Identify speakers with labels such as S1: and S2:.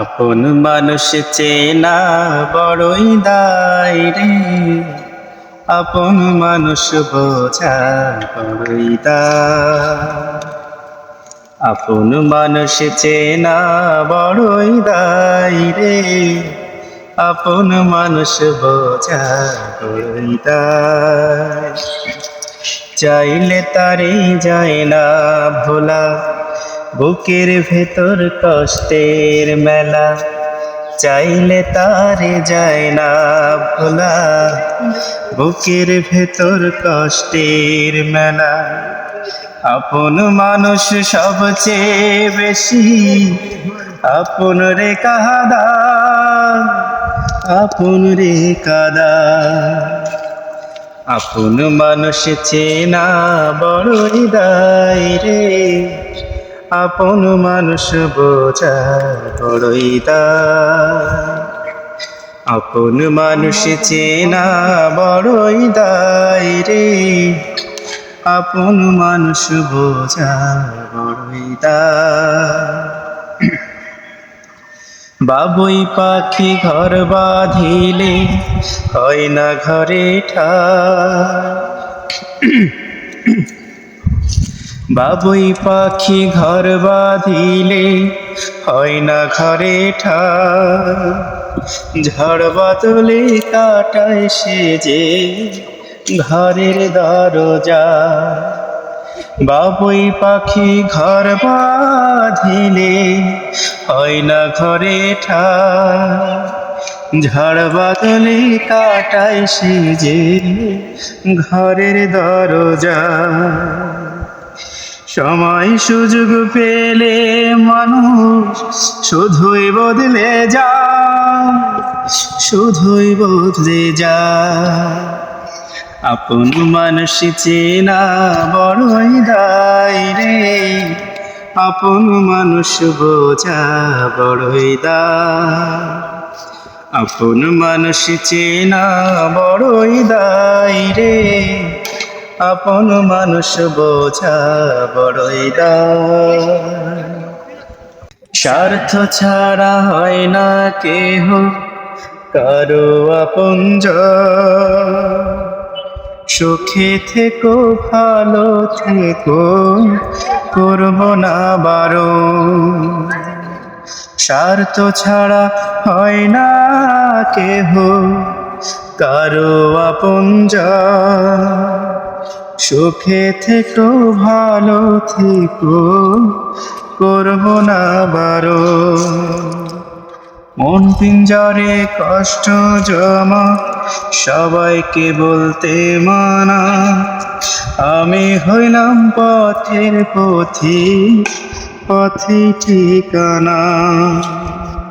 S1: আপন মানুষ চেনা বড়ই দায় রে। আপন মানুষ বোঝা বড়ই আপন মানুষ চেনা বড়ই দায় রে। আপন মানুষ বোঝা বড়ই চাইলে তারে যায় না ভোলা। বুকের ভেতর কষ্টের মেলা, চাইলে তারে যায় না ভোলা। বুকের ভেতর কষ্টের মেলা, আপন মানুষ সবচেয়ে বেশি। আপন রে কাদা আপন রে কাদা। আপন মানুষ চেনা বড়ই দায় রে। আপন মানুষ বোঝা বড়ই আপন মানুষ চেনা বড়ই দায় রে। আপন মানুষ বোঝা বড়ই বাবুই পাখি ঘর বাঁধিলে হয় না ঘরে ঠাই। বাবুই পাখি ঘর বাঁধিলে হয় না ঘরে ঠাই। ঝড় বাদলে কাটায় সে যে ঘরের দরজা। বাবুই পাখি ঘর বাঁধিলে হয় না ঘরে ঠাই। ঝড় বাদলে কাটায় সে যে ঘরের দরজা। সময় সুযোগ পেলে মানুষ শুধুই বদলে যা শুধুই বদলে যা আপন মানুষ চেনা বড়ই দায় রে, আপন মানুষ বোঝা বড়ই দায়। আপন মানুষ চেনা বড়ই দায় রে আপন মানুষ বোঝা বড়ই স্বার্থ ছাড়া হয় না কেহ, কারও আপনজ সুখে থেকো, ভালো থেকো, করব না বারো স্বার্থ ছাড়া হয় না কেহ, কারও আপনজ সুখে থেকো, ভালো থেকো, করব না বারো। মন পিঞ্জরে কষ্ট জমা, সবাইকে বলতে মানা। আমি হইলাম পথের পথি, পথে ঠিকানা।